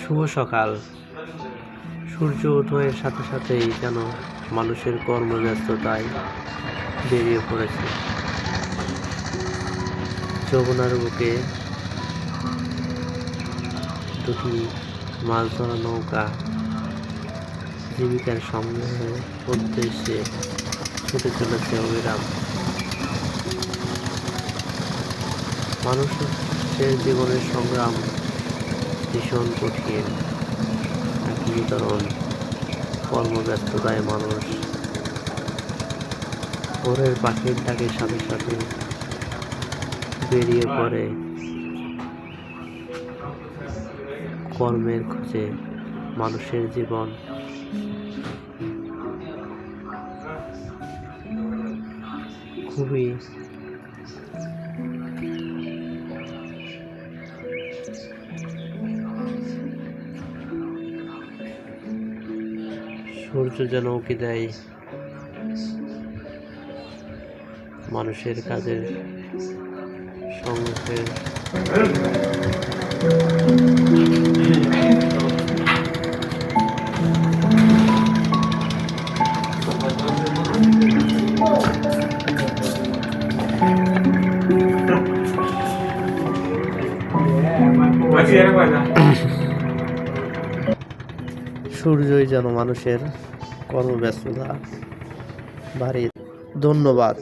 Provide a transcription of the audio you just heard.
শুভ সকাল। সূর্য উদয়ের সাথে সাথেই যেন মানুষের কর্মব্যস্ততায় বেরিয়ে পড়েছে। যমুনার বুকে দুটি মাছ ধরা নৌকা জীবিকার সংগ্রহের উদ্দেশ্যে ছুটে চলেছে অবিরাম। মানুষের জীবনের সংগ্রাম ভীষণ কঠিন বিতরণ কর্মব্যস্ততায় মানুষ। ভোরের পাখির ডাকের সাথে সাথে বেরিয়ে পড়ে কর্মের খোঁজে মানুষের জীবন। খুবই সূর্য যেন উকি দেয়। মানুষের কাজের সংগ্রহের সূর্যই যেন মানুষের কর্মব্যস্ততা বাড়ির ধন্যবাদ।